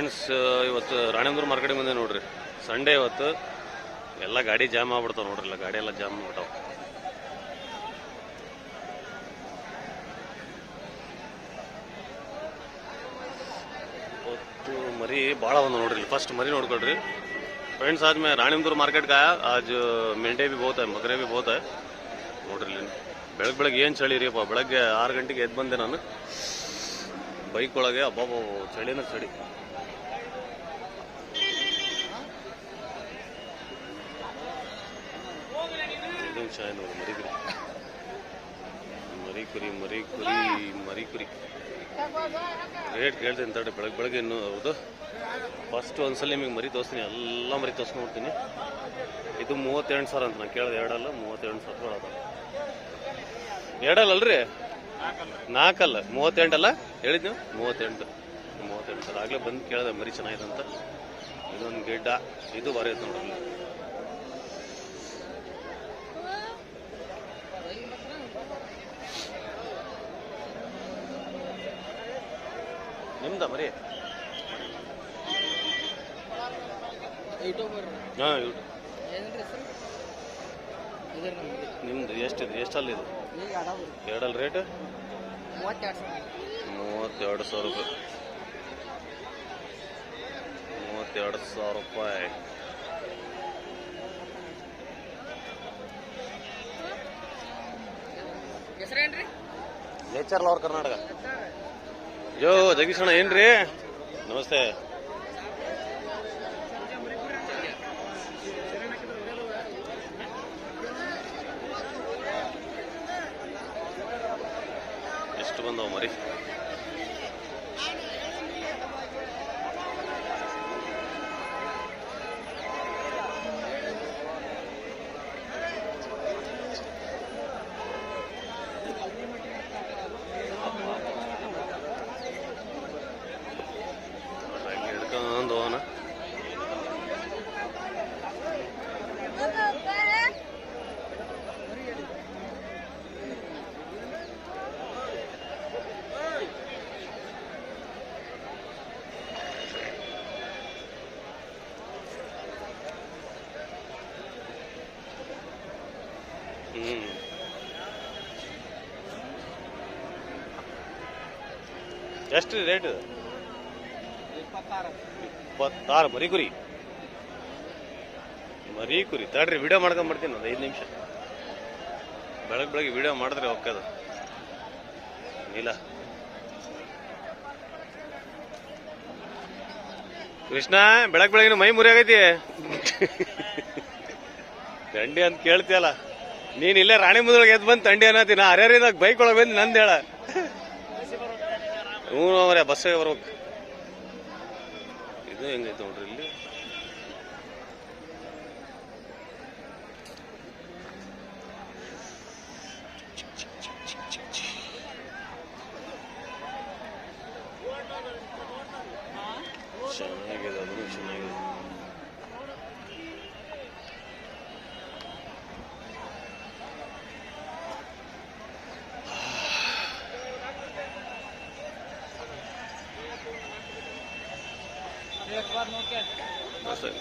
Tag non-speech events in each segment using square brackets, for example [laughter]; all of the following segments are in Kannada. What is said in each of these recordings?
ಫ್ರೆಂಡ್ಸ್ ಇವತ್ತು ರಾಣೇಂದ್ರ ಮಾರ್ಕೆಟ್ ಬಂದೆ ನೋಡ್ರಿ. ಸಂಡೇ ಇವತ್ತು ಎಲ್ಲ ಗಾಡಿ ಜಾಮ್ ಆಗ್ಬಿಡ್ತಾವೆ ನೋಡ್ರಿ, ಎಲ್ಲ ಗಾಡಿ ಎಲ್ಲ ಜಾಮ್ ಆಗ್ಬಿಟ್ಟವ. ಇವತ್ತು ಮರಿ ಭಾಳ ಒಂದು ನೋಡ್ರಿ ಫಸ್ಟ್ ಮರಿ ನೋಡ್ಕೊಳ್ರಿ. ಫ್ರೆಂಡ್ಸ್ ಆದ್ಮೇಲೆ ರಾಣಿಂದೂರು ಮಾರ್ಕೆಟ್ ಗಾಯ ಆಜ್ ಮೆಂಟೆ ಬಿ ಬೋತ, ಮಗರೆ ಬಿ ಬೋತ. ನೋಡ್ರಿ ಬೆಳಗ್ ಬೆಳಗ್ಗೆ ಏನು ಚಳಿ ರೀಪ್ಪ ಬೆಳಗ್ಗೆ ಆರು ಗಂಟೆಗೆ ಎದ್ದು ಬಂದೆ ನಾನು. ಬೈಕ್ ಒಳಗೆ ಅಬ್ಬಾಬ ಚಳಿನ ಚಳಿ. ಐದು ಮರಿಕುರಿ ಮರಿಕುರಿ ನೋಡಿ ಮರಿ ಕುರಿ ಮರಿ ಕುರಿ ಮರಿ ಕುರಿ ಮರಿ ಕುರಿ ರೇಟ್ ಕೇಳ್ತೀನಿ ತಡೆ ಬೆಳಗ್ಗೆ ಬೆಳಗ್ಗೆ ಇನ್ನು ಹೌದು. ಫಸ್ಟ್ ಒಂದ್ಸಲ ನಿಮಗೆ ಮರಿ ತೋರಿಸ್ತೀನಿ. ಎಲ್ಲ ಮರಿ ತೋರಿಸ್ಕೊಂಡ್ಬಿಡ್ತೀನಿ. ಇದು ಮೂವತ್ತೆಂಟು ಸಾವಿರ ಅಂತ ನಾನು ಕೇಳಿದೆ. ಎರಡಲ್ಲ, ಮೂವತ್ತೆರಡು ಸಾವಿರ ಅದ ಎರಡಲ್ಲ ಅಲ್ರಿ? ನಾಲ್ಕಲ್ಲ ಮೂವತ್ತೆಂಟಲ್ಲ? ಹೇಳಿದ್ ನೀವು ಮೂವತ್ತೆಂಟು. ಮೂವತ್ತೆಂಟು ಸಾವಿರ ಆಗಲೇ ಬಂದು ಕೇಳಿದೆ ಮರಿ ಚೆನ್ನಾಗಿದೆ ಅಂತ. ಇದೊಂದು ಗಿಡ್ಡ. ಇದು ಬರೀ ಐತೆ ನಿಮ್ದ ಬರೀ? ಹಾಂ ನಮ್ದು. ಎಷ್ಟಿದೆ ಎಷ್ಟಲ್ಲಿ ಇದು? ಎರಡಲ್ಲಿ ರೇಟ್? ಮೂವತ್ತೆರಡು ಸಾವಿರ. ಮೂವತ್ತೆರಡು ಸಾವಿರ ರೂಪಾಯಿ. ಮೂವತ್ತೆರಡು ಸಾವಿರ ರೂಪಾಯಿ. ಹೆಸರೇನ್ರಿ? ನೇಚರ್ ಲವರ್ ಕರ್ನಾಟಕ ಯೋ ಅಣ್ಣ ಏನ್ರಿ? ನಮಸ್ತೆ ಎಷ್ಟು ಬಂದವ ಮರಿ ಹಂಗೆ ಹಿಡ್ಕೊಂಡು ಹೋಗೋಣ ಹ್ಮ್ ಎಷ್ಟು ರೇಟ್ ಇಪ್ಪತ್ತಾರು. ಮರಿ ಕುರಿ. ಮರಿ ಕುರಿ. ತಡ್ರಿ ವಿಡಿಯೋ ಮಾಡ್ಕೊಂಡ್ಬರ್ತೀನಿ ಒಂದು ಐದು ನಿಮಿಷ. ಬೆಳಗ್ಗೆ ಬೆಳಗ್ಗೆ ವಿಡಿಯೋ ಮಾಡಿದ್ರೆ ಹೋಗ್ತದ ಇಲ್ಲ. ಕೃಷ್ಣ ಬೆಳಗ್ಗೆ ಬೆಳಗಿನ ಮೈ ಮುರಿ ಆಗೈತಿ. ತಂಡಿ ಅಂತ ಕೇಳ್ತಿಯಲ್ಲ. ನೀನ್ ಇಲ್ಲೇ ರಾಣಿ ಮುಂದೊಳಗೆ ಎದ್ದು ಬಂದು ತಂಡಿ ಅನ್ನತಿ ನಾ ಹರ್ಯಾರಿದಾಗ ಬೈಕ್ ಒಳಗೆ ಬಂದ್ ನಂದು ಹೇಳ. ಹ್ಞೂ ಅವರೇ ಬಸ್ಸಿಗೆ ಬರ್ಬೇಕು. ಇದು ಹೆಂಗೈತೆ ನೋಡ್ರಿ ಇಲ್ಲಿ ಚೆನ್ನಾಗಿದೆ ಅದನ್ನು ಚೆನ್ನಾಗಿದೆ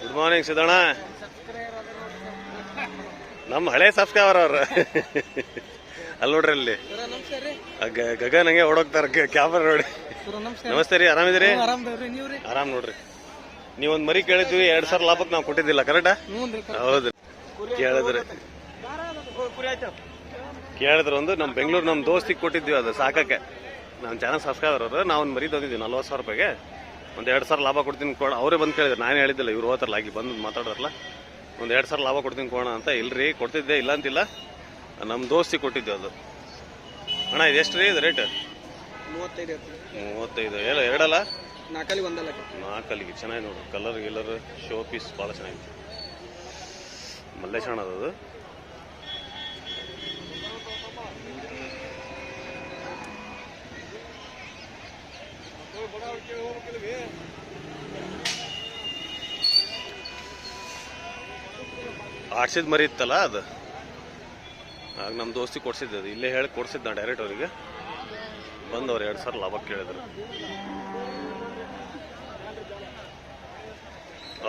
ಗುಡ್ ಮಾರ್ನಿಂಗ್ ಸಿದ್ದಣ್ಣ. ನಮ್ಮ ಹಳೆ ಸಬ್ಸ್ಕ್ರೈಬರ್ ಅವ್ರು. ಅಲ್ಲಿ ನೋಡ್ರಿ ಅಲ್ಲಿ. ಗಗನ್ ಹಂಗೆ ಓಡೋಗ್ತಾರ ಕ್ಯಾಮ್ರಾ ನೋಡಿ. ನಮಸ್ತೆ ರೀ. ಆರಾಮಿದ್ರಿ ಆರಾಮ್ ನೋಡ್ರಿ. ನೀವೊಂದ್ ಮರಿ ಕೇಳಿದ್ವಿ ಎರಡ್ ಸಾವಿರ ಲಾಭಕ್ಕೆ ನಾವು ಕೊಟ್ಟಿದ್ದಿಲ್ಲ ಕರೆಕ್ಟಾ ಹೌದ್ರಿ ಹೌದು. ಕೇಳಿದ್ರಿ. ಕೇಳಿದ್ರು ಒಂದು ನಮ್ಮ ಬೆಂಗಳೂರು ನಮ್ಮ ದೋಸ್ತಿಗೆ ಕೊಟ್ಟಿದ್ವಿ ಅದು ಸಾಕಕ್ಕೆ. ನಮ್ಮ ಚಾನಲ್ ಸಬ್ಸ್ಕ್ರೈಬರ್ ಅವರು ನಾವು ಒಂದು ಮರಿ ತಂದಿದ್ವಿ ನಲ್ವತ್ತು ಸಾವಿರ ರೂಪಾಯಿಗೆ. ಒಂದು ಎರಡು ಸಾವಿರ ಲಾಭ ಕೊಡ್ತೀನಿ ಕೋಣ. ಅವರೇ ಬಂದು ಕೇಳಿದ್ರು. ನಾನು ಹೇಳಿದ್ದಿಲ್ಲ ಇವ್ರು ಹೋತಾರಲ್ಲ ಆಗಿ ಬಂದು ಮಾತಾಡೋರಲ್ಲ ಒಂದು ಎರಡು ಸಾವಿರ ಲಾಭ ಕೊಡ್ತೀನಿ ಕೋಣ ಅಂತ. ಇಲ್ರಿ ಕೊಡ್ತಿದ್ದೆ ಇಲ್ಲ ಅಂತಿಲ್ಲ. ನಮ್ಮ ದೋಸ್ತಿ ಕೊಟ್ಟಿದ್ದೆ ಅದು. ಅಣ್ಣ ಇದು ಎಷ್ಟು ರೀ ಇದು ರೇಟ್ ಮೂವತ್ತೈದು ಮೂವತ್ತೈದು. ಎಲ್ಲ ಎರಡಲ್ಲ? ನಾಲ್ಕಲ್ಲಿ ಒಂದಲ್ಲ ನಾಲ್ಕಲ್ಲಿಗೆ ಚೆನ್ನಾಗಿ ನೋಡು. ಕಲರ್ ಗಿಲ್ಲರ್ ಶೋ ಪೀಸ್ ಭಾಳ ಚೆನ್ನಾಗಿದೆ. ಮಲ್ಲೇಶಣ್ಣ ಅದು. ಆಡ್ಸಿದ ಮರಿ ಇತ್ತಲ್ಲ ಅದು? ಆಗ ನಮ್ಮ ದೋಸ್ತಿ ಕೊಡ್ಸಿದ್ದೆ ಅದು. ಇಲ್ಲೇ ಹೇಳಿ ಕೊಡ್ಸಿದ್ದು ನಾ ಡೈರೆಕ್ಟ್ ಅವರಿಗೆ. ಬಂದವ್ರು ಎರಡು ಸಾವಿರ ಲಾಭ ಕೇಳಿದ್ರು.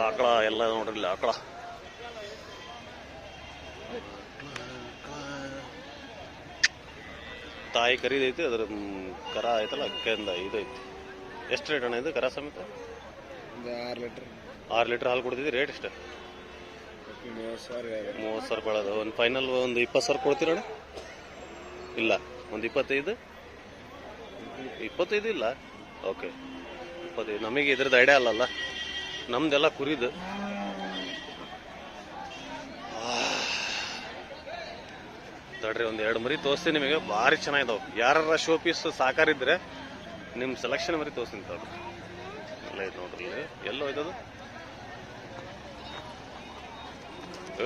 ಆಕಳ ಎಲ್ಲ ನೋಡ್ರಿ ಇಲ್ಲಿ ಆಕಳ. ತಾಯಿ ಕರಿದೈತಿ, ಅದ್ರ ಕರ ಐತಲ್ಲ ಅಕ್ಕಿಂದ ಇದೈತಿ ಎಷ್ಟು ರೇಟ್ ಅಣ್ಣ ಇದು? ಕರ ಸಮೇತ? ಒಂದು ಆರು ಲೀಟ್ರ್. ಆರು ಲೀಟ್ರ್ ಹಾಲು ಕೊಡ್ತಿದ್ವಿ ರೇಟ್ ಎಷ್ಟು? ಮೂವತ್ತು ಸಾವಿರ ಮೂವತ್ತು ಸಾವಿರ ಒಂದು ಫೈನಲ್ ಒಂದು ಇಪ್ಪತ್ತು ಸಾವಿರ ಕೊಡ್ತೀರಣ್ಣ ಇಲ್ಲ. ಒಂದು ಇಪ್ಪತ್ತೈದು? ಇಪ್ಪತ್ತೈದು ಇಲ್ಲ? ಓಕೆ ಇಪ್ಪತ್ತೈದು. ನಮಗೆ ಇದ್ರದ್ದು ಐಡಿಯಾ ಅಲ್ಲಲ್ಲ. ನಮ್ದೆಲ್ಲ ಕುರಿದು. ತಡ್ರಿ ಒಂದು ಎರಡು ಮರಿ ತೋರಿಸ್ತೀನಿ ನಿಮಗೆ. ಭಾರಿ ಚೆನ್ನಾಗಿದಾವೆ. ಯಾರ ಶೋ ಪೀಸ್ ಸಾಕಾರಿದ್ರೆ ನಿಮ್ಮ ಸೆಲೆಕ್ಷನ್ ಮರಿ ತೋರಿಸ್ತೀನಿ ತಡ್ರಿ ಎಲ್ಲ ಐತೆ ನೋಡ್ರಿ ಇಲ್ಲಿ. ಎಲ್ಲೋ ಇದ್ದದು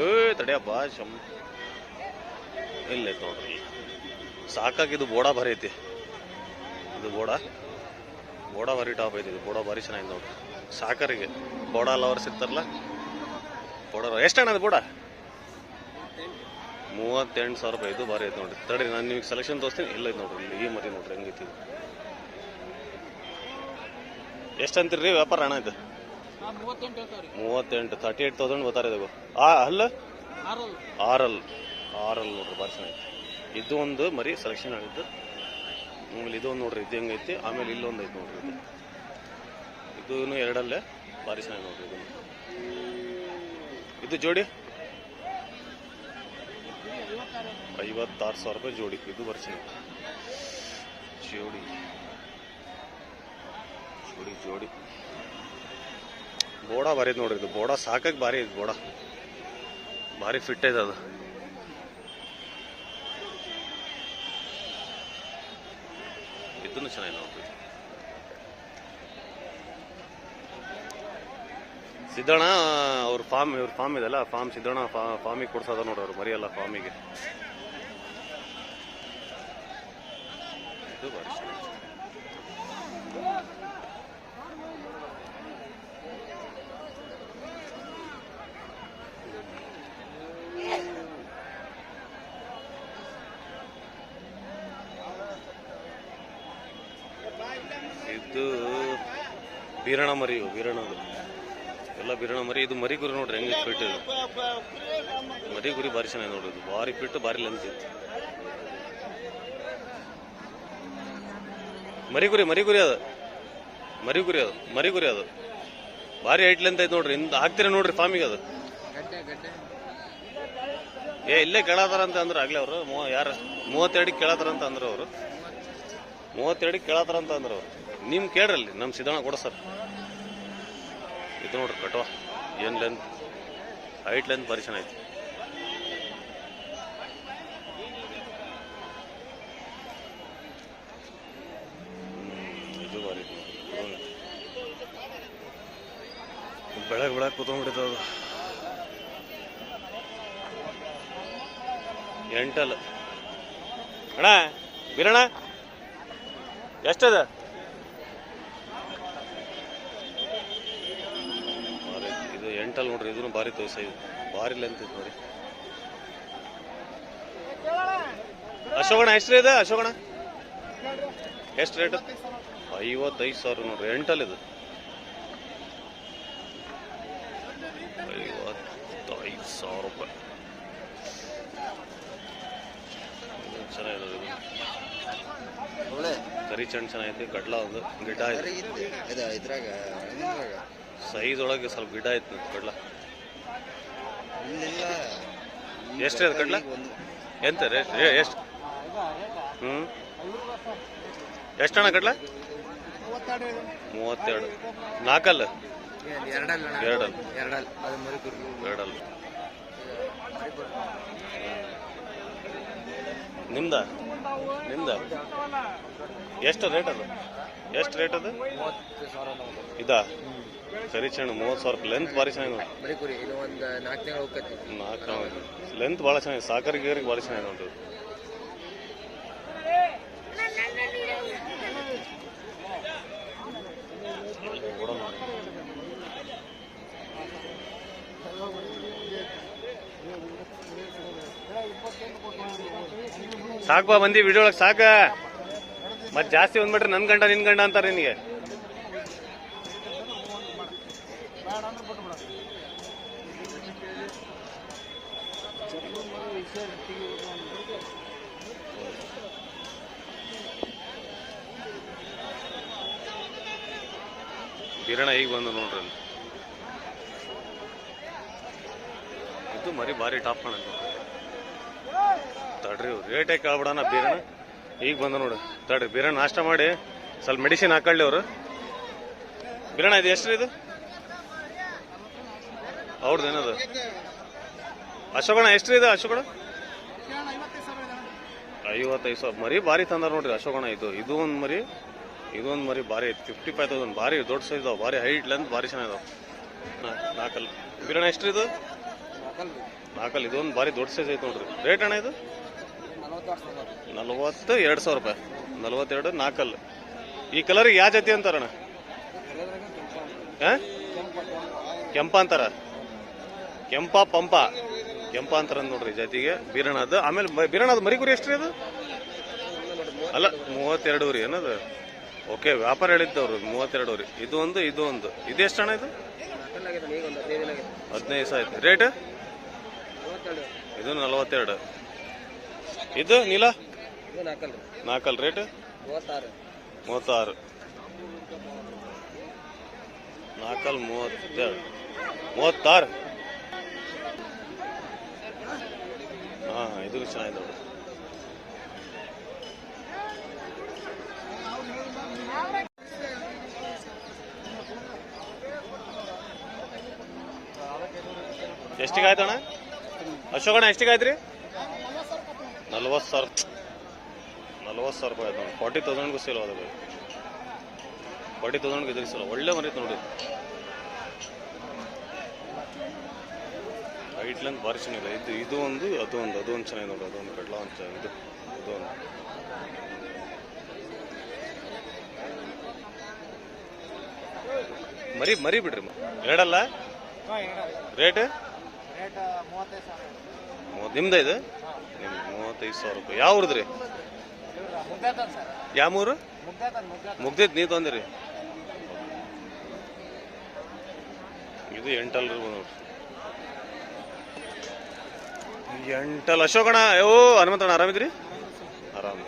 ಏ ತಡಿಯಪ್ಪ, ಶಮ್. ಇಲ್ಲೈತೆ ನೋಡ್ರಿ. ಇಲ್ಲಿ. ಸಾಕಾಗಿದ್ದು ಬೋಡ ಭಾರಿ ಐತಿ. ಇದು ಬೋಡ? ಬೋಡ ಭಾರಿ ಟಾಪ್ ಐತಿ ಇದು. ಬೋಡ ಭಾರಿ ಚೆನ್ನಾಗಿದೆ ನೋಡ್ರಿ. ಸಾಕರಿಗೆ. ಬೋಡ ಲವರ್ ಇರ್ತಾರಲ್ಲ ಬೋಡ ಎಷ್ಟಣ್ಣ ಅದು ಬೋಡ? ಮೂವತ್ತೆಂಟು ಸಾವಿರ ರೂಪಾಯಿ. ಇದು ಭಾರಿ ಐತೆ ನೋಡ್ರಿ. ತಡಿ, ನಾನು ನಿಮಗೆ ಸೆಲೆಕ್ಷನ್ ತೋರಿಸ್ತೀನಿ. ಇಲ್ಲ ನೋಡ್ರಿ. ಇಲ್ಲಿ ಈ ಮರಿ ನೋಡ್ರಿ ಹೆಂಗೈತಿ ಎಷ್ಟು ಅಂತೀರಿ ವ್ಯಾಪಾರ ಅಣ್ಣ ಇದು? ಮೂವತ್ತೆಂಟು ತರ್ಟಿ ಏಟ್ ತೌಸಂಡ್ ಬರ್ತಾರೆ ಇದು? ಆ ಅಲ್ಲ ಆರಲ್ಲ. ಆರ್ ಆರಲ್ ನೋಡ್ರಿ ಭಾರಿ ಚೆನ್ನಾಗಿತ್ತು ಇದು ಒಂದು ಮರಿ ಸೆಲೆಕ್ಷನ್ ಆಗಿತ್ತು ಆಮೇಲೆ ಇದು ಒಂದು ನೋಡ್ರಿ ಇದು ಹೆಂಗೈತಿ ಆಮೇಲೆ ಇಲ್ಲೊಂದು ಐತಿ ನೋಡ್ರಿ ಇದು. ಇದೂ ಎರಡಲ್ಲೇ. ಭಾರಿ ಚೆನ್ನಾಗಿ ನೋಡ್ರಿ ಇದು. ಇದು ಜೋಡಿ? ಐವತ್ತಾರು ಸಾವಿರ ರೂಪಾಯಿ ಜೋಡಿ. ಇದು ಬರ್ಸಿ ಜೋಡಿ. ಜೋಡಿ ಜೋಡಿ. ಬೋಡ ಭಾರಿ ನೋಡ್ರಿ ಇದು. ಬೋಡ ಸಾಕಾಗಿ ಭಾರಿ ಐತಿ ಬೋಡ. ಭಾರಿ ಫಿಟ್ ಐತೆ ಅದು. ಇದನ್ನು ಚೆನ್ನಾಗಿ ನೋಡ್ರಿ. ಸಿದ್ದಣ್ಣ, ಅವ್ರ ಫಾರ್ಮ್ ಇವ್ರ ಫಾರ್ಮ್ ಇದೆಲ್ಲ ಫಾರ್ಮ್ ಸಿದ್ದಣ್ಣ ಫಾರ್ಮಿಗೆ ಕೊಡ್ಸೋದ ನೋಡ್ರಿ ಅವ್ರು, ಮರಿಯಲ್ಲ ಫಾರ್ಮಿಗೆ ಇದು ಭಾರಿ ಚೆನ್ನಾಗಿದೆ. ಇದು ಬೀರಣ ಮರಿ ಇವು, ಬೀರಣದು ಎಲ್ಲ ಬೀರಣ ಮರಿ ಇದು ಮರಿ ಗುರಿ ನೋಡ್ರಿ ಹೆಂಗೆ ಫಿಟ್ ಇದು. ಮರಿ ಗುರಿ ಭಾರಿ ಚೆನ್ನಾಗಿ ನೋಡ್ರಿ ಇದು. ಭಾರಿ ಫಿಟ್ ಭಾರಿ ಲೆಂತ್ ಇತ್ತು. ಮರಿ ಗುರಿ ಮರಿ ಗುರಿ ಅದು. ಮರಿ ಗುರಿ ಅದು ಮರಿ ಗುರಿ ಅದು. ಭಾರಿ ಹೈಟ್ ಲೆಂತ್ ಐತೆ ನೋಡ್ರಿ. ಇಂದ ಹಾಕ್ತೀರ ನೋಡ್ರಿ ಫಾರ್ಮಿಗೆ ಅದು. ಏ ಇಲ್ಲೇ ಕೇಳತಾರ ಅಂತ ಅಂದ್ರೆ ಆಗ್ಲೇ ಅವರು. ಯಾರು ಮೂವತ್ತೆರಡಿಗೆ ಕೇಳತಾರ ಅಂತ ಅಂದ್ರು ಅವರು. ಮೂವತ್ತೆರಡಿಗೆ ಕೇಳತಾರ ಅಂತ ಅಂದ್ರು ಅವರು. ನಿಮ್ ಕೇಳ್ರಲ್ಲಿ ನಮ್ಮ ಸಿದ್ದಣ್ಣ ಕೊಡ ಸರ್. ಇದು ನೋಡ್ರಿ ಕಟ್ವ. ಏನ್ ಲೆಂತ್ ಹೈಟ್ ಲೆಂತ್ ಪರಿಶನ ಹ್ಮ್, ಇದು ಐತಿ ಬೆಳಗ್ ಬೆಳಗ್ಗೆ ಬೆಳಗ್ಗೆ ಎಂಟಲ್ ಅಣ್ಣ ಬಿರಣ್ಣ ಎಷ್ಟದ ಭಾರಿ ಎಂಟಲ್ ನೋಡ್ರಿ ಇದನ್ನು ಭಾರಿ ತೋರಿಸ ಇದು. ಭಾರಿ ಲೆಂತ್ ಇದು ನೋಡಿ ಅಶೋಕಣ ಎಷ್ಟು ಇದೆ? ಅಶೋಕಣ ಎಷ್ಟು ರೇಟ್ ಐವತ್ತೈದು ಸಾವಿರ ನೋಡ್ರಿ ಎಂಟಲ್ ಇದು. ಐವತ್ತೈದು ಸಾವಿರ ರೂಪಾಯಿ. ಚೆನ್ನಾಗಿದೆ ಕರಿ ಚೆಂಡು ಚೆನ್ನಾಗೈತಿ ಗಡ್ಲ ಒಂದು ಗಿಡ್ಡ ಇದೆ ಇದ್ರಾಗ ಇದ್ರಾಗ. ಸೈಜ್ ಒಳಗೆ ಸ್ವಲ್ಪ ಗಿಡ ಐತಿ ಕಡ್ಲ. ಎಷ್ಟ್ರಿ ಎಷ್ಟು ಅದು ಕಡ್ಲ? ಎಂತ ರೇಟ್ ಎಷ್ಟು ಹ್ಞೂ ಎಷ್ಟಣ್ಣ ಕಡ್ಲ? ಮೂವತ್ತೆರಡು. ನಾಲ್ಕಲ್ಲ? ಎರಡಲ್ಲ ಎರಡಲ್ಲ. ನಿಮ್ದ? ನಿಮ್ದ? ಎಷ್ಟು ರೇಟ್ ಅದು? ಎಷ್ಟು ರೇಟ್ ಅದು? ಇದಾ? ಕರಿ ಚೆಂಡು ಮೂವತ್ತು ಸಾವಿರ ರೂಪಾಯಿ ಲೆಂತ್ ಭಾರಿ ಚೆನ್ನಾಗಿ ನೋಡಿ. ಮರಿ ಕುರಿ ಇದು ಒಂದು ನಾಲ್ಕು ತಿಂಗಳು ಹೋಗ್ತೈತಿ ನಾಲ್ಕು ಲೆಂತ್ ಭಾಳ ಚೆನ್ನಾಗಿದೆ ಸಾಕರ್ ಗೀರಿಗೆ ಭಾರಿ ಚೆನ್ನಾಗಿದೆ ನೋಡ್ರಿ ಸಾಕು ಬಂದಿ ವಿಡಿಯೋ ಒಳಗೆ ಸಾಕ. ಮತ್ತೆ ಜಾಸ್ತಿ ಬಂದ್ಬಿಟ್ರೆ ನನ್ ಗಂಡ ನಿನ್ ಗಂಡ ಅಂತಾರೆ ನಿನಗೆ. ಕಿರಣ ಈಗ ಬಂದು ನೋಡ್ರಿ. ಇದು ಮರಿ ಭಾರಿ ಟಾಪ್ ಕಾಣ ತಡ್ರಿ ರೇಟೇ ಕೇಳ್ಬಿಡಣ ಬೀರಣ ಈಗ ಬಂದು ನೋಡ್ರಿ ತಡ್ರಿ ಬೀರಣ ನಾಷ್ಟ ಮಾಡಿ ಸ್ವಲ್ಪ ಮೆಡಿಸಿನ್ ಹಾಕೊಳ್ಳಿ ಅವರು. ಬೀರಣ ಇದು ಎಷ್ಟು ಇದು? ಅವ್ರದ್ದು ಏನದು? ಅಶೋಕಣ ಎಷ್ಟು ಇದು ಅಶೋಕಣ ಐವತ್ತೈದು ಸಾವಿರ. ಮರಿ ಭಾರಿ ತಂದಾರ ನೋಡ್ರಿ ಅಶೋಕಣ ಇದು. ಇದು ಒಂದು ಮರಿ. ಇದು ಒಂದು ಮರಿ ಭಾರಿ ಫಿಫ್ಟಿ ಫೈವ್ ತೌಸಂಡ್ ಭಾರಿ ದೊಡ್ಡ ಸೈಜ್ ಇದಾವೆ ಭಾರಿ ಹೈಟ್ ಲೆಂತ್ ಭಾರಿ ಚೆನ್ನಾಗಿದಾವೆ ನಾಲ್ಕಲ್ಲಿ ಬಿರಣ ಎಷ್ಟು ಇದು? ನಾಲ್ಕಲ್ಲಿ ಇದೊಂದು ಭಾರಿ ದೊಡ್ಡ ಸೈಜ್ ಐತೆ ನೋಡ್ರಿ. ರೇಟ್ ಅಣ್ಣ ಇದು? ನಲವತ್ತು ಎರಡು ಸಾವಿರ ರೂಪಾಯಿ. ನಲವತ್ತೆರಡು ನಾಲ್ಕಲ್ಲಿ ಈ ಕಲರಿಗೆ ಯಾವ ಜಾತಿ ಅಂತಾರಣ್ಣ? ಹಾಂ? ಕೆಂಪ ಅಂತಾರ? ಕೆಂಪ ಪಂಪ. ಕೆಂಪ ಅಂತಾರ ನೋಡ್ರಿ ಜಾತಿಗೆ. ಅದು ಆಮೇಲೆ ಬಿರಣ ಬೀರಣ ಅದು ಮರಿಗುರಿ ಎಷ್ಟು ರೀ ಅದು? ಅಲ್ಲ ಮೂವತ್ತೆರಡು ರೀ ಏನದು? ಓಕೆ, ವ್ಯಾಪಾರ ಹೇಳಿದ್ದವ್ರು, ಮೂವತ್ತೆರಡು ರೀ. ಇದು ಒಂದು ಇದು ಒಂದು. ಇದು ಎಷ್ಟು ಅಣ್ಣ ಇದು? ಹದಿನೈದು ಸಾವಿರ ರೇಟ್ ಇದು ನಲವತ್ತೆರಡು. ಇದು ನೀಲ? ನಾಲ್ಕಲ್ ರೇಟ್ ಮೂವತ್ತಾರು. ನಾಲ್ಕಲ್ ಮೂವತ್ತೆರಡು. ಮೂವತ್ತಾರು? ಹಾಂ, ಇದು ಚೆನ್ನಾಗಿದೆ ನೋಡಿ. ಎಷ್ಟಿಗೆ ಆಯ್ತಣ ಅಶೋಕಣ್ಣ ಎಷ್ಟಿಗೆ ಆಯ್ತು ರೀ ನಲ್ವತ್ತು ಸಾವಿರ. ನಲ್ವತ್ತು ಸಾವಿರ ರೂಪಾಯಿ ಆಯ್ತು ನೋಡಿ ಫಾರ್ಟಿ ತೌಸಂಡ್ಗೂ ಸೇಲ್ ಅದು ಫಾರ್ಟಿ ತೌಸಂಡ್ಗೆ ಇದ್ರಿಗೆ ಸೇಲ್ ಒಳ್ಳೆ ಮರೀತು ನೋಡಿ. ಹೈಟ್ ಲೆಂತ್ ಭಾರಿ ಚೆನ್ನಿಲ್ಲ ಇದು ಇದು ಒಂದು ಅದು ಒಂದು ಅದು ಒಂದು ಚೆನ್ನಾಗಿ ನೋಡಿ. ಅದೊಂದು ಕಡ್ಲ ಅಂತ ಇದು ಇದು ಒಂದು. ಮರಿ ಮರಿ ಬಿಡ್ರಿ. ಎರಡಲ್ಲ? ರೇಟ್ ನಿಮ್ದ ಇದು? ನಿಮ್ದು ಮೂವತ್ತೈದು ಸಾವಿರ ರೂಪಾಯಿ. ಯಾವ ಊರದ್ರಿ ಯಾವ ಊರು? ಮುಗ್ದೈತ್ ನೀ ತಂದಿರಿ. ಇದು ಎಂಟಲ್ ನೋಡ್ರಿ. ಎಂಟಲ್ ಅಶೋಕಣ ಓ ಹನುಮಂತಣ್ಣ ಆರಾಮಿದ್ರಿ? ಆರಾಮ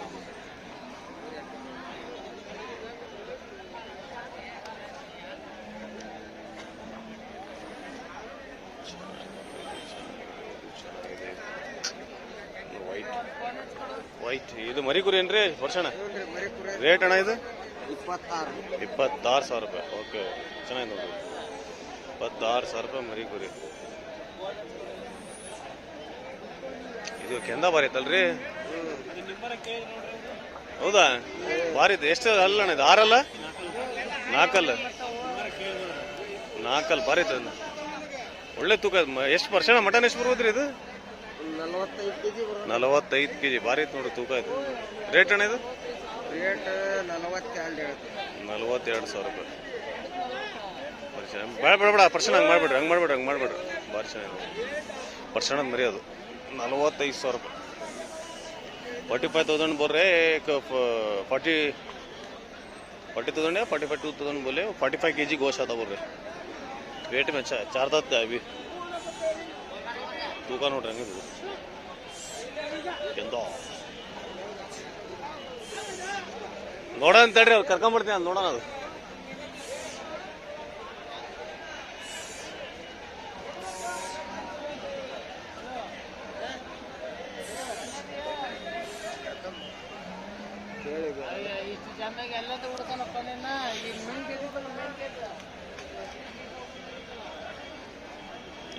ವೈಟ್ ಇದು ಮರಿ ಕುರಿ ಏನ್ರಿ? ವರ್ಷಣ ರೇಟ್ ಅಣ್ಣ ಇದು? ಇಪ್ಪತ್ತಾರು ಸಾವಿರ ರೂಪಾಯಿ. ಓಕೆ. ಚೆನ್ನಾಗಿ ನೋಡಿ ಇಪ್ಪತ್ತಾರು ಸಾವಿರ ರೂಪಾಯಿ ಮರಿ ಕುರಿ. ಇದು ಕೆಂದ ಬಾರಿ ಐತಲ್ರಿ? ಹೌದಾ? ಬಾರಿ ಎಷ್ಟು ಅಲ್ಲ ಅಣ್ಣ ಇದು? ಆರಲ್ಲ? ನಾಲ್ಕಲ್ಲ ನಾಲ್ಕಲ್ಲ ಬಾರಿ ಒಳ್ಳೆ ತೂಕ. ಎಷ್ಟು ಪರ್ಸೆಂಟ್ ಮಟನ್ ಎಷ್ಟು ಬರ್ಬೋದ್ರಿ ಇದು? ನಲವತ್ತೈದು ಕೆ ಜಿ ಭಾರಿ ಐತೆ ನೋಡಿ ತೂಕ ಐತೆ. ರೇಟ್ ಅಣ್ಣ ಇದು? ರೇಟ್ ನಲವತ್ತೆರಡು ಸಾವಿರ ರೂಪಾಯಿ. ಭಾರಿ ಚೆನ್ನಾಗಿ ಬೇಡ ಬೇಡ ಬೇಡ ಪರ್ಸನ್ ಹಂಗೆ ಮಾಡಿಬಿಡ್ರಿ ಹಂಗೆ ಮಾಡಿಬಿಡ್ರಿ ಹಂಗೆ ಮಾಡಿಬಿಡ್ರಿ. ಭಾರಿ ಚೆನ್ನಾಗಿ ಪರ್ಸನ್ ಅಂತ ಮರಿ ನಲವತ್ತೈದು ಸಾವಿರ ರೂಪಾಯಿ. Forty five thousand ಬರ್ರೆ forty forty thousand forty five two thousand ಬೋಲೆ ಫಾರ್ಟಿ ಫೈವ್ ಕೆ ಜಿ ಗೋಶ್ ಅದ ಬರ್ರಿ. ರೇಟ್ ಮೇಲೆ ಚಾರ್ಜ್ ಆಗ್ತದೆ ಅಭಿ ತೂಕ ನೋಡ್ರಿ ಹಂಗಿದ್ದು ಎಂದೋ. ನೋಡೋಣ ತಡ್ರಿ ಅವ್ರು ಕರ್ಕೊಂಬರ್ತೀನಿ ಅದು ನೋಡೋಣ ಅದು. ಇಷ್ಟು ಇದು? ಎಲ್ಲ ಹುಡ್ತಾನಪ್ಪ ನಿನ್ನ ಈಗ ಮೇನ್ ಕೇಳಿದ್ದಲ್ಲ ಮೇನ್ ಕೇಳಿದ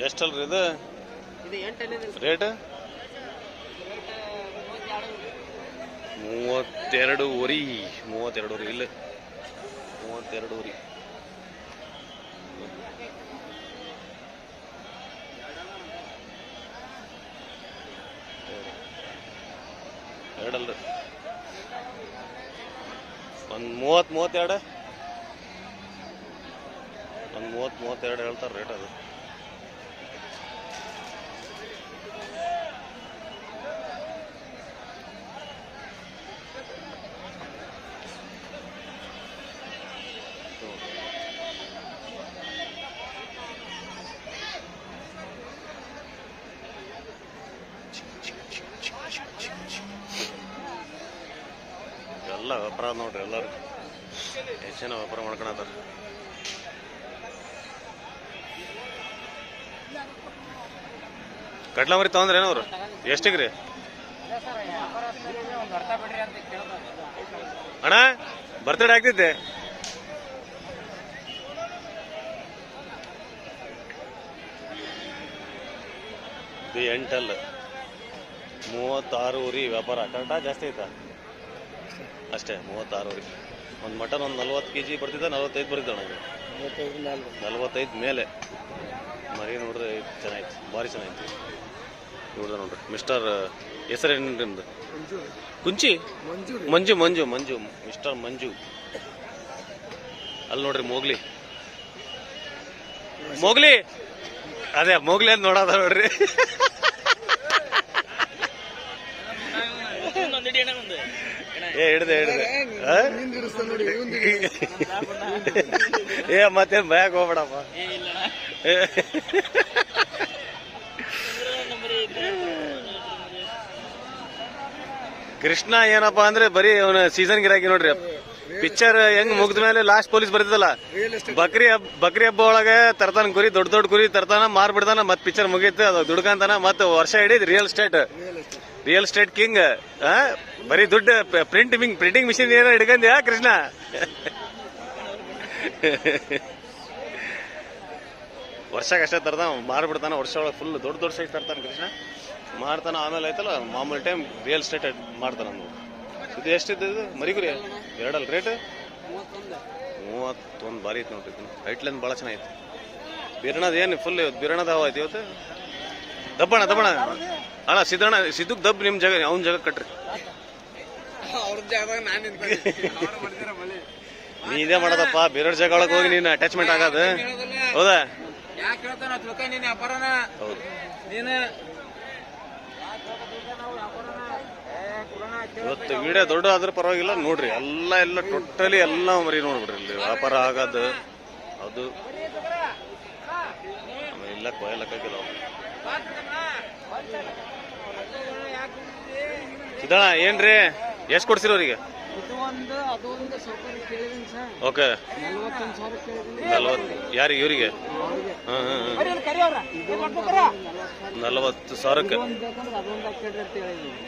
ಎಷ್ಟಲ್ರಿ ಇದು ಇದು ಎಂಟನೇ ರೇಟ್ ಮೂವತ್ತೆರಡು ವರಿ ಮೂವತ್ತೆರಡು ವರಿ ಇಲ್ಲ. ಮೂವತ್ತೆರಡು ವರಿ ಎರಡಲ್ರಿ. ಒಂದು ಮೂವತ್ತು, ಮೂವತ್ತೆರಡು? ಒಂದು ಮೂವತ್ತು, ಮೂವತ್ತೆರಡು ಹೇಳ್ತಾರೆ ರೇಟ್ ಅದು. ವ್ಯಾಪಾರ ನೋಡ್ರಿ ಎಲ್ಲರೂ. ಜನ ವ್ಯಾಪಾರ ಮಾಡ್ಕೊಳತ್ತಾರ. ಕಡ್ಲಾಮರಿ ಮರಿ ಏನವ್ರು ಅವ್ರು ಎಷ್ಟಿಗೆ ರೀ ವ್ಯಾಪಾರ ಒಂದು ಅರ್ಥ ಬಿಡ್ರಿ ಅಂತ ಕೇಳ್ತಾರೆ ಅಣ್ಣ ಬರ್ತಡೇ ಆಗ್ತಿದ್ದೆ. ಇದು ಎಂಟಲ್ಲ. ಮೂವತ್ತಾರು ಉರಿ ವ್ಯಾಪಾರ ಕರೆಕ್ಟಾ ಜಾಸ್ತಿ ಆಯ್ತಾ? ಅಷ್ಟೇ ಮೂವತ್ತಾರು. ಒಂದು ಮಟನ್ ಒಂದು ನಲ್ವತ್ತು ಕೆ ಜಿ ಬರ್ತಿದ್ದ ನಲ್ವತ್ತೈದು ಬರ್ತಿದ್ದ ನನಗೆ ನಲ್ವತ್ತೈದು ಮೇಲೆ. ಮರಿ ನೋಡ್ರಿ ಚೆನ್ನಾಗಿತ್ತು ಭಾರಿ ಚೆನ್ನಾಗಿತ್ತು. ನೋಡ್ದೆ ನೋಡ್ರಿ ಮಿಸ್ಟರ್ ಹೆಸರೇನು ನಿಮ್ದು? ಕುಂಚಿ? ಮಂಜು ಮಂಜು ಮಂಜು ಮಿಸ್ಟರ್ ಮಂಜು. ಅಲ್ಲಿ ನೋಡ್ರಿ ಮೋಗ್ಲಿ. ಮೋಗ್ಲಿ? ಅದೇ ಮೋಗ್ಲಿ ಅಂತ ನೋಡೋದ ನೋಡ್ರಿ. ಏ ಹಿಡ್ದೆ ಹಿಡ್ದೆ? ಏ ಮತ್ತೆ ಭಯಕ್ ಹೋಗ್ಬೇಡಪ್ಪ. ಕೃಷ್ಣ ಏನಪ್ಪಾ ಅಂದ್ರೆ ಬರೀ ಅವನ ಸೀಸನ್ ಗಿರಾಕಿ ನೋಡ್ರಿ. ಪಿಕ್ಚರ್ ಹೆಂಗ್ ಮುಗ್ದ ಮೇಲೆ ಲಾಸ್ಟ್ ಪೊಲೀಸ್ ಬರ್ತದಲ್ಲ ಬಕ್ರಿ ಹಬ್ಬ ಬಕ್ರಿ ಹಬ್ಬ ಒಳಗೆ ತರ್ತಾನ ಕುರಿ ದೊಡ್ಡ ದೊಡ್ಡ ಕುರಿ ತರ್ತಾನ ಮಾರ್ಬಿಡ್ತಾನ ಮತ್ ಪಿಕ್ಚರ್ ಮುಗೀತು ಅದು ದುಡ್ಕಂತಾನ ಮತ್ ವರ್ಷ ಹಿಡಿದ್ real state real estate king ಬರೀ ದುಡ್ಡು ಪ್ರಿಂಟ್ ಪ್ರಿಂಟಿಂಗ್ ಮಿಷಿನ್ ಏನೋ ಹಿಡ್ಕಂದ್ಯಾ ಕೃಷ್ಣ? ವರ್ಷಕ್ಕೆ ಅಷ್ಟೇ ತರ್ತಾನ ಮಾರ್ಬಿಡ್ತಾನೆ ವರ್ಷ ಒಳಗೆ ಫುಲ್ ದೊಡ್ಡ ದೊಡ್ಡ ಸೈಜ್ ತರ್ತಾನೆ ಕೃಷ್ಣ. ಮಾಡ್ತಾನ ಆಮೇಲೆ ಆಯ್ತಲ್ಲ, ಮಾಮೂಲಿ ಟೈಮ್ ರಿಯಲ್ ಎಸ್ಟೇಟ್ ಮಾಡ್ತಾನ ಅವ್ನು. ಇದು ಎಷ್ಟಿದ್ದು ಮರಿಗುರಿ? ಎರಡಲ್ಲ ರೇಟ್ ಮೂವತ್ತೊಂದು ಬಾರಿ ಐತೆ ನೋಡ್ರಿ ಹೈಟ್ಲೆಂದ್ ಭಾಳ ಚೆನ್ನಾಗಿತ್ತು ಬಿರಣದ ಏನು ಫುಲ್ ಇವತ್ತು ಬಿರಣದ ಹವ ಐತಿ ಇವತ್ತು? ದಬ್ಬಣ ದಬ್ಬಣ ಅಣ್ಣ ಸಿದ್ದಣ್ಣ ಸಿದ್ದಕ್ಕೆ ದಬ್ ನಿಮ್ಮ ಜಾಗ ಅವ್ನ ಜಾಗ ಕಟ್ರಿ. ನೀ ಇದೇ ಮಾಡದಪ್ಪ. ಬೇರೆ ಜಾಗ ಒಳಗೆ ಹೋಗಿ ನೀನು ಅಟ್ಯಾಚ್ಮೆಂಟ್ ಆಗದ. ಹೌದಾ? ಇವತ್ತು ವಿಡಿಯೋ ದೊಡ್ಡ ಆದ್ರೆ ಪರವಾಗಿಲ್ಲ. ನೋಡ್ರಿ ಎಲ್ಲ ಎಲ್ಲ ಟೋಟಲಿ ಎಲ್ಲ ಮರಿ ನೋಡ್ಬಿಡ್ರಿ ಇಲ್ಲಿ. ವ್ಯಾಪಾರ ಆಗದು. ಅದು. ಇಲ್ಲ ಕೊಯ್ಲಕ್ಕಾಗಿಲ್ಲ. ಸಿದ್ದಣ್ಣ ಏನ್ರಿ? ಎಷ್ಟು ಕೊಡ್ಸಿರ ಅವರಿಗೆ? ಅದು ಓಕೆ. ನಲ್ವತ್ತು. ಯಾರಿಗೆ ಇವರಿಗೆ? ನಲ್ವತ್ತು ಸಾವಿರಕ್ಕೆ.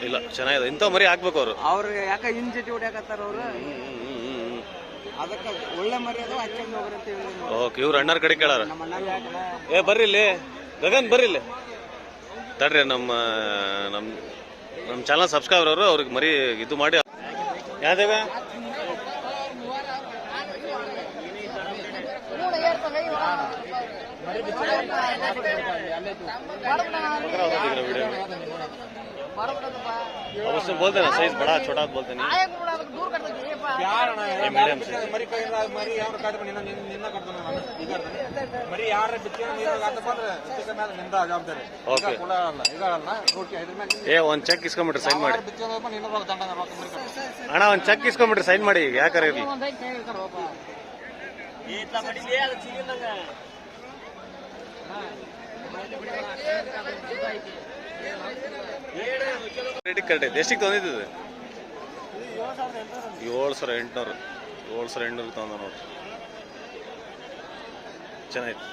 ಇಲ್ಲ ಚೆನ್ನಾಗಿದೆ. ಇಂಥ ಮರಿ ಹಾಕ್ಬೇಕು ಅವರು. ಅವ್ರಿಗೆ ಯಾಕೆ ಇನ್ ಜೊತೆ ಹೊಡ್ಯಾಕತ್ತಾರ ಅವ್ರು? ಅದಕ್ಕೆ ಒಳ್ಳೆ ಮರಿ ಹೇಳಿದೀನಿ ಓಕೆ ಇವ್ರು ಅಣ್ಣರ ಕಡೆ ಕೇಳಾರ? ಏ ಬರ್ರಿ ಇಲ್ಲಿ. ಗಗನ್ ಬರ್ರಿ ಇಲ್ಲಿ. ತಡ್ರಿ ನಮ್ಮ ನಮ್ಮ ನಮ್ಮ ಚಾನಲ್ ಸಬ್ಸ್ಕ್ರೈಬರ್ ಅವರು ಅವ್ರಿಗೆ ಮರಿ ಇದು ಮಾಡಿ. ಯಾವ್ದಾಗ अवश्य बोलते ना साइज बड़ा छोटा बोलते नहीं ये मीडियम साइज ಮರಿ ಕೈ ಮರಿ ಯಾವ ಕಾಡ್ತಾನೆ ನಿನ್ನ ನಿನ್ನ ನಿನ್ನ ಕಟ್ತಾನೆ ನಾನು ಈಗ ಕಟ್ತಾನೆ. ಮರಿ ಯಾರ ಬಿತ್ತಿನ ನೀನು ಆತಪ್ಪ ಅಂದ್ರೆ ಬಿತ್ತಿದ ಮೇಲೆ ನಿಂದ ಜವಾಬ್ದಾರಿ ಓಕೆ ಕುಲ ಅಲ್ಲ ಈಗ ಅಲ್ಲ ರೋಟಿ ಇದ್ರ ಮೇಲೆ ಏ ಒಂದ್ ಚೆಕ್ ಇಸ್ಕೊಂಬಿಟ್ರಿ ಸೈನ್ ಮಾಡಿ ಬಿತ್ತಿದ ನಿನ್ನ ರೊಕ್ಕ ದಂಡ ರೊಕ್ಕ ಮರಿ ಕಟ್ತಾನೆ. ಅಣ್ಣ ಒಂದ್ ಚೆಕ್ ಇಸ್ಕೊಂಬಿಟ್ರಿ ಸೈನ್ ಮಾಡಿ ಯಾಕಾರ ಇರ್ಲಿ ರೇಟಿಗೆ ಕರೆಕ್ಟ್ ಎಷ್ಟಿಗೆ ತಂದಿದ್ದು ಏಳು ಸಾವಿರ ಎಂಟುನೂರು. ಏಳು ಸಾವಿರ ಎಂಟುನೂರು ತಂದ ನೋಡ್ರಿ ಚೆನ್ನಾಗಿತ್ತು.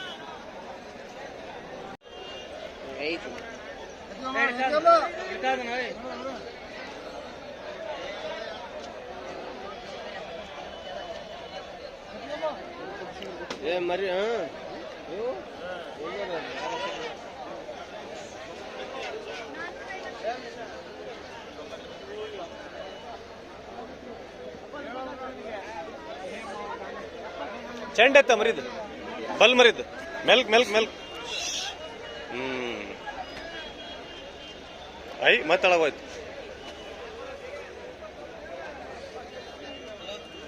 ಏ ಮರಿ, ಹಾ? ಚೆಂಡ ಎತ್ತ ಮರಿದು. ಬಲ್ ಮರಿದು. ಮೆಲ್ಕ್ ಮೆಲ್ಕ್ ಮೆಲ್ಕ್. ಹ್ಮ್. ಐ ಮತ್ತಳಗೋಯ್ತು.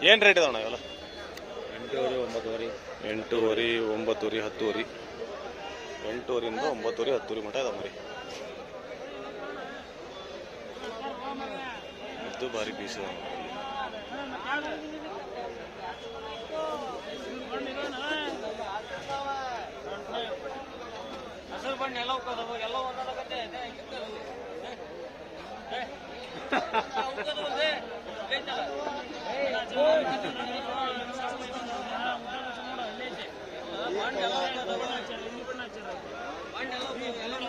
ಏನ್ ರೇಟ್ ಇದಾವಣ ಇವೆಲ್ಲ? ಎಂಟೂವರೆ ಒಂಬತ್ತುವರೆ. ಎಂಟೂವರೆ ಒಂಬತ್ತುವರೆ ಹತ್ತುವರೆ. ಎಂಟೂವರಿಂದ ಒಂಬತ್ತುವರೆ ಹತ್ತುವರೆ ಮಠ ಇದಾವ ಮರಿ. ಇದು ಭಾರಿ ಪೀಸ್ ಇದಾವ ಹಸಿರು ಬಣ್ಣ ಎಲ್ಲ ಹೋಗೋದವು ಎಲ್ಲ ಓದಾಗತ್ತೆ ಬಣ್ಣ ಎಲ್ಲ ಬಣ್ಣ ಎಲ್ಲ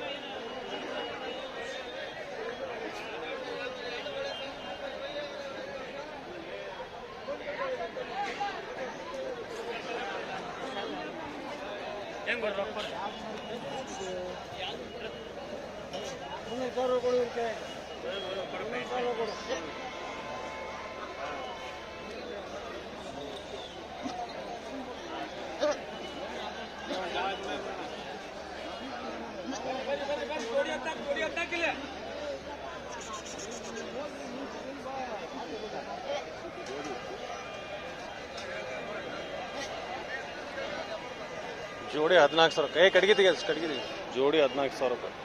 ಹದಿನಾಲ್ಕು ಸಾವಿರ ಏ ಕಡಿಗೆ ತೆಗಿ ಕಡ್ಗಿ ತೆಗಿ ಜೋಡಿ ಹದಿನಾಲ್ಕು ಸಾವಿರ ರೂಪಾಯಿ.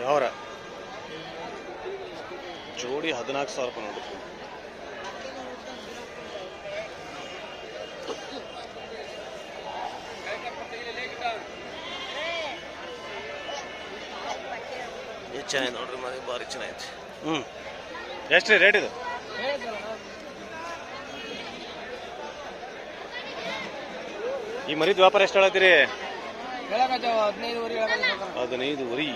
ಯಾವ್ರ? ಜೋಡಿ ಹದಿನಾಲ್ಕು ಸಾವಿರ ರೂಪಾಯಿ ನೋಡಿ. ಚೆನ್ನಾಗಿ ಚೆನ್ನಾಗಿದೆ ನೋಡ್ರಿ ಮನೆ ಭಾರಿ ಚೆನ್ನಾಗಿ ಹ್ಞೂ ಎಷ್ಟು ರೀ ರೇಟ್ ಇದು? ಈ ಮರಿದ ವ್ಯಾಪಾರ ಎಷ್ಟು ಹೇಳತ್ತೀರಿ? ಹದಿನೈದು ವರಿ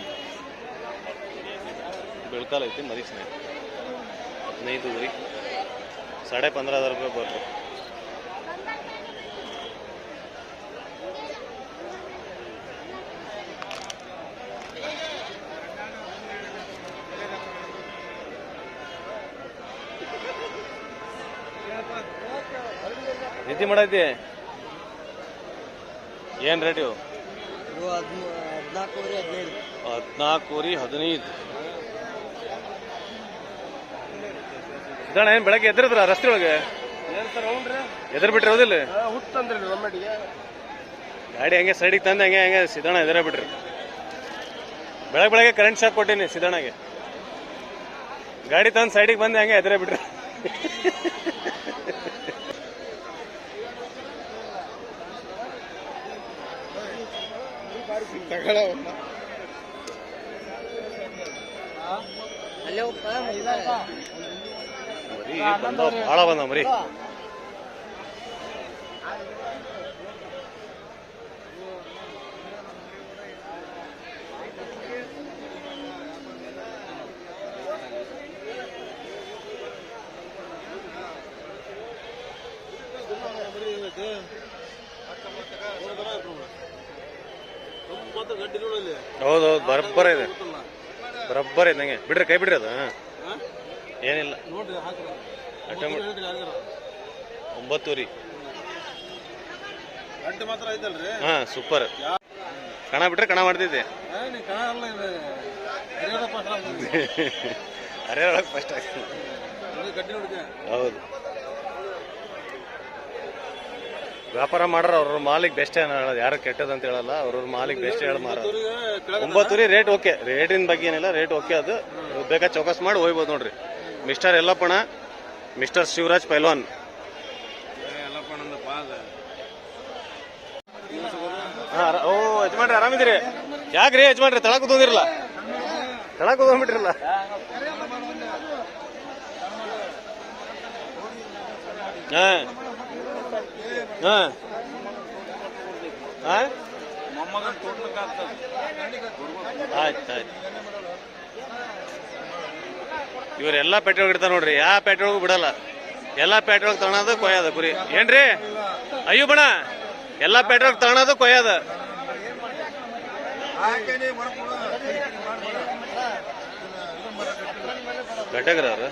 ಬೆಳ್ಕಾಲ ಐತಿ ಮರಿ ಸ್ನೇಹಿತ ಹದಿನೈದು ವರಿ. ಸಾಡೆ ಪಂದ್ರ ಹಜಾರ್ ರೂಪಾಯಿ ಬರ್ರಿ. ನಿದ್ದೆ ಮಾಡೈತಿ ಏನು ರೇಟ್ ಇವು? ಇವು ಹದಿನಾಲ್ಕುವರೆ ಹದಿನೈದು. ಹದಿನಾಲ್ಕೂರಿ ಹದಿನೈದು. ಇದಣ್ಣ ಏನು ಬೆಳಗ್ಗೆ ಎದ್ರದ್ರ ರಸ್ತೆ ಒಳಗೆ? ಎದ್ರ ಬಿಟ್ರಿ ಹೌದಿಲ್ಲ ಹುಟ್ಟಂದ್ರಿ ನಮ್ಮಡಿಗೆ ಗಾಡಿ ಹಂಗೆ ಸೈಡಿಗೆ ತಂದು ಹಂಗೆ ಹಂಗೆ ಸಿದ್ದಣ್ಣ ಎದುರೇ ಬಿಟ್ರಿ ಬೆಳಗ್ಗೆ ಬೆಳಗ್ಗೆ ಕರೆಂಟ್ ಶಾಕ್ ಕೊಟ್ಟಿನಿ ಸಿದ್ದಣ್ಣಗೆ. ಗಾಡಿ ತಂದು ಸೈಡಿಗೆ ಬಂದು ಹಂಗೆ ಎದುರೇ ಬಿಟ್ರಿ. ಅಲ್ಲೇ ಹೋಗ್ತಾ ಬಂದ ಬಂದವ ಭಾಳ ಬಂದವ ಮರಿ. ಹೌದೌದು ಬರಬ್ಬರ ಇದೆ. ಬರಬ್ಬರ ಇದೆ ನಂಗೆ. ಬಿಡ್ರಿ ಕೈ ಬಿಡ್ರಿ ಅದು. ಏನಿಲ್ಲ. ಒಂಬತ್ತೂರಿ ಹಾ ಸೂಪರ್. ಕಣ ಬಿಟ್ರೆ ಕಣ ಮಾಡ್ತಿದ್ದೆ. ಅರೆ ಒಳಗೆ ಫಸ್ಟ್ ಆಗಿ ಗಡ್ಡಿ ನೋಡಿದೆ ಹೌದು. ವ್ಯಾಪಾರ ಮಾಡ್ರ ಅವ್ರ ಮಾಲಿಕ್ ಬೆಸ್ಟ್ ಏನು ಹೇಳೋದು ಯಾರು ಕೆಟ್ಟದಂತ ಹೇಳಲ್ಲ ಅವ್ರವ್ರ ಮಾಲಿಕ್ ಬೆಸ್ಟ್ ಹೇಳಿ ಒಂಬತ್ತು ರೀ ರೇಟ್ ಓಕೆ ರೇಟಿನ ಬಗ್ಗೆ ಏನಿಲ್ಲ ರೇಟ್ ಓಕೆ ಅದು. ಬೇಕಾ ಚೌಕಸ್ ಮಾಡಿ ಹೋಗ್ಬೋದು ನೋಡ್ರಿ. ಮಿಸ್ಟರ್ ಎಲ್ಲಪ್ಪಣ ಮಿಸ್ಟರ್ ಶಿವರಾಜ್ ಪೈಲ್ವಾನ್. ಓ ಯಜಮಾನ್ರಿ ಆರಾಮಿದ್ದೀರಿ? ಯಾಕ್ರಿ ಯಜಮಾನ್ರಿ ತಳ ಕೂತಂದಿರಲ್ಲ ತಳ ಕೂತ್ಕೊಂಡ್ಬಿಟ್ರಲ್ಲ? ಹಾ. ಇವರೆಲ್ಲ ಪೆಟ್ರೋಲ್ ಇಡ್ತಾರ ನೋಡ್ರಿ ಯಾವ ಪೆಟ್ರೋಲ್ಗೂ ಬಿಡಲ್ಲ. ಎಲ್ಲ ಪೆಟ್ರೋಲ್ ತಗೊಳೋದು ಕೊಯ್ಯೋದು ಕುರಿ. ಏನ್ರಿ? ಅಯ್ಯೋ ಬಣ ಎಲ್ಲ ಪೆಟ್ರೋಲ್ ತಗೊಳೋದು ಕೊಯ್ಯೋದು. ಅವ್ರು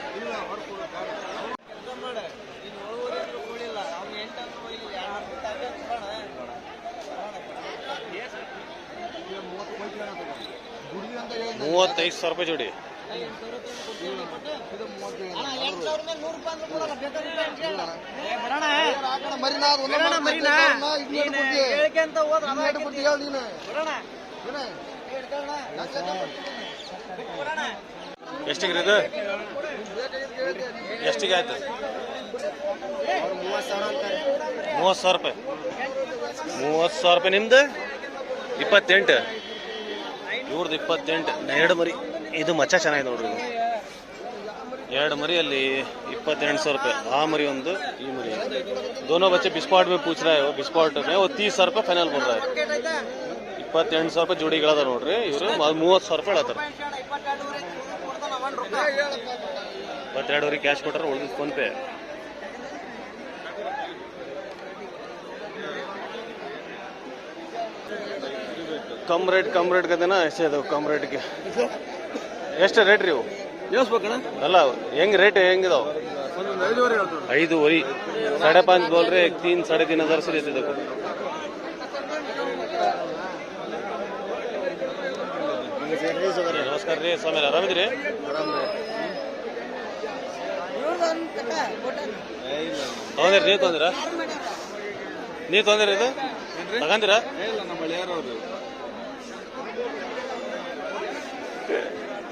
ಮೂವತ್ತೈದು ಸಾವಿರ ರೂಪಾಯಿ ಜೋಡಿ. ಎಷ್ಟಿಗೆ ಎಷ್ಟಿಗೆ ಆಯ್ತು? ಮೂವತ್ತು ಸಾವಿರ ರೂಪಾಯಿ. ಮೂವತ್ತು ಸಾವಿರ ರೂಪಾಯಿ ನಿಮ್ದು? ಇಪ್ಪತ್ತೆಂಟು. ಇವ್ರದ್ದು ಇಪ್ಪತ್ತೆಂಟು, ಎರಡು ಮರಿ, ಇದು ಮಚ್ಚ ಚೆನ್ನಾಗಿದೆ ನೋಡ್ರಿ ಇದು. ಎರಡು ಮರಿಯಲ್ಲಿ ಇಪ್ಪತ್ತೆಂಟು ಸಾವಿರ ರೂಪಾಯಿ. ಆ ಮರಿ ಒಂದು, ಈ ಮರಿ ದೋನೋ ಬಚ್ಚೆ ಬಿಸ್ಪಾಟ್ ಮೇಲೆ ಪೂಚ್ ರಹ ಬಿಸ್ಪಾಟ್ ಮೇ ಒಂದು ತೀಸ್ ಸಾವಿರ ರೂಪಾಯಿ ಫೈನಲ್ ಬಂದ್ರೆ ಇಪ್ಪತ್ತೆಂಟು ಸಾವಿರ ರೂಪಾಯಿ ಜೋಡಿಗಳದ ನೋಡ್ರಿ ಇವರು. ಮೂವತ್ತು ಸಾವಿರ ರೂಪಾಯಿ ಹೇಳ್ತಾರೆ ಇಪ್ಪತ್ತೆರಡುವರೆ ಕ್ಯಾಶ್ ಕೊಟ್ಟರೆ ಉಳಿದ ಫೋನ್ಪೇ ಕಮ್ರೇಟ್ ಕಮ್ರೇಟ್ ಗದೆನ ಎಷ್ಟಿದೆ ಕಮ್ರೇಟ್ಗೆ ಎಷ್ಟು ರೇಟ್ ರೀ ಇವು? ಅಲ್ಲ ಹೆಂಗ್ ರೇಟ್ ಹೆಂಗಿದಾವ ಐದು ವರಿ ಸಾಡೆ ಪಾಂಚ್ ಬೋಲ್ ರೀ ತೀನ್ ಸಾಡೆ ತೀನ್ ಹಜಾರ್ ಸರಿ ಎತ್ತಿದ್ದಕ್ಕೂ ನಮಸ್ಕಾರ ರೀ ಸ್ವಾಮಿ ಆರಾಮಿದ್ರಿ ತಗೊಂಡಿರಿ ನೀವು ತೊಂದಿರ ನೀವು ತೊಂದಿರ ಇದು? ತಗೊಂದಿರ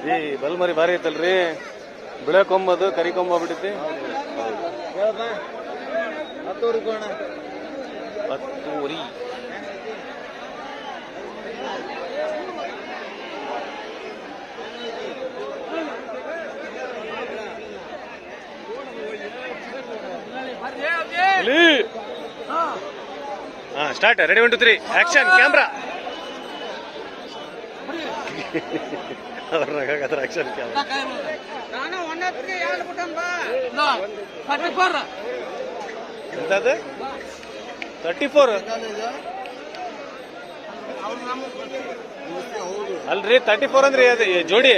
ಈ ಬಲ್ಮರಿ ಭಾರಿ ಐತಲ್ರಿ. ಬಿಳೆ ಕೊಂಬದು ಕರಿ ಕೊಂಬ ಬಿಟ್ಟೈತಿ ಹತ್ತೂರಿ ಹಾ start ready one two three action camera [laughs] ಅವ್ರ ಎಂತದು? ತರ್ಟಿ ಫೋರ್ ಅಲ್ರಿ ತರ್ಟಿ ಫೋರ್ ಅಂದ್ರೆ ಅದು ಜೋಡಿ.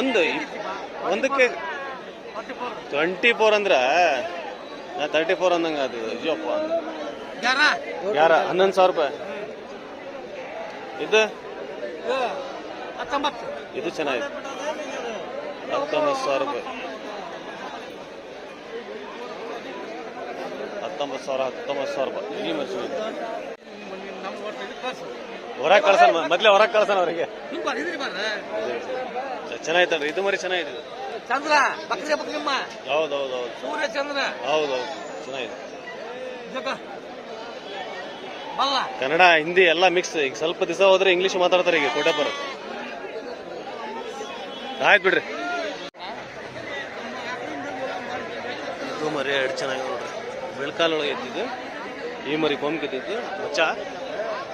ಒಂದು ಒಂದಕ್ಕೆ ಟ್ವೆಂಟಿ ಫೋರ್ ಅಂದ್ರ? ನಾ ತರ್ಟಿ ಫೋರ್ ಅಂದಂಗ ಅದು. ಅಯ್ಯಪ್ಪ ಯಾರ ಹನ್ನೊಂದು ಸಾವಿರ ರೂಪಾಯಿ. ಇದು? ಹತ್ತೊಂಬತ್ತು. ಇದು ಚೆನ್ನಾಗಿದೆ. ಹತ್ತೊಂಬತ್ತು ಸಾವಿರ ರೂಪಾಯಿ. ಹತ್ತೊಂಬತ್ತು ಸಾವಿರ ಹತ್ತೊಂಬತ್ತು ಸಾವಿರ ರೂಪಾಯಿ. ಈ ಮನುಷ್ಯ ಹೊರಗೆ ಕಳ್ಸೋಣ ಮೊದ್ಲೇ ಹೊರಗೆ ಕಳ್ಸಣ ಅವರಿಗೆ. ಚೆನ್ನಾಗಿತ್ತು ಇದು ಮರಿ ಚೆನ್ನಾಗಿದೆ ಚಂದ್ರ ಬಕ್ರಿ ಬಕ್ರಿಮ್ಮ ಹೌದು ಸೂರ್ಯ ಚಂದ್ರ. ಹೌದು ಹೌದು. ಚೆನ್ನಾಗಿದೆ. ಕನ್ನಡ ಹಿಂದಿ ಎಲ್ಲ ಮಿಕ್ಸ್ ಈಗ ಸ್ವಲ್ಪ ದಿವಸ ಹೋದ್ರೆ ಇಂಗ್ಲಿಷ್ ಮಾತಾಡ್ತಾರೆ ಈಗ ಕೋಟೆಪರ ಆಯ್ತು ಬಿಡ್ರಿ. ಇದು ಮರಿ ಎರಡು ಚೆನ್ನಾಗಿ ನೋಡ್ರಿ. ಬೆಳ್ಕಾಲೊಳಗೆ ಎದ್ದಿದ್ದು ಈ ಮರಿ ಕೊಂಬ್ ಕೆತ್ತಿದ್ದು ಮಚ್ಚ.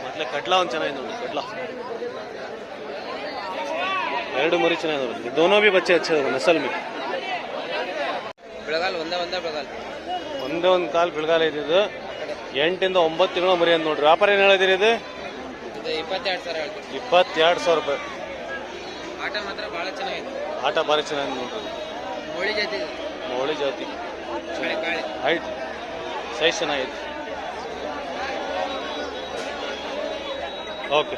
ಮತ್ತೆ ಕಟ್ಲಾ ಒಂದು ಚೆನ್ನಾಗಿದೆ ನೋಡ್ರಿ ಕಟ್ಲಾ ಎರಡು ಮರಿ ಚೆನ್ನಾಗಿ ನೋಡ್ರಿ ದೋನೋ ಬಿ ಬಚ್ಚೆ ಹಚ್ಚ ನಸಲ್ ಮಿ ಬೆಳಗಾಲ ಒಂದೇ ಒಂದೇ ಬೆಳಗಾಲ. ಒಂದೇ ಒಂದು ಕಾಲ್ ಬೆಳಗಾಲ ಇದ್ದಿದ್ದು. ಎಂಟಿಂದ ಒಂಬತ್ತು ತಿಂಗಳು ಮರಿ ಅಂತ ನೋಡ್ರಿ. ವ್ಯಾಪಾರ ಏನು ಹೇಳಿದಿರಿ ಇದು? ಇಪ್ಪತ್ತೆರಡು ಸಾವಿರ ಇಪ್ಪತ್ತೆರಡು ಸಾವಿರ ರೂಪಾಯಿ. ಆಟ ಮಾತ್ರ ಭಾಳ ಚೆನ್ನಾಗಿದೆ ಆಟ ಭಾರಿ ಚೆನ್ನಾಗಿ ನೋಡ್ರಿ. ಹೋಳಿ ಜಾತಿ ಹೋಳಿ ಹೈಟ್ ಸೈಜ್ ಚೆನ್ನಾಗಿದೆ ಓಕೆ.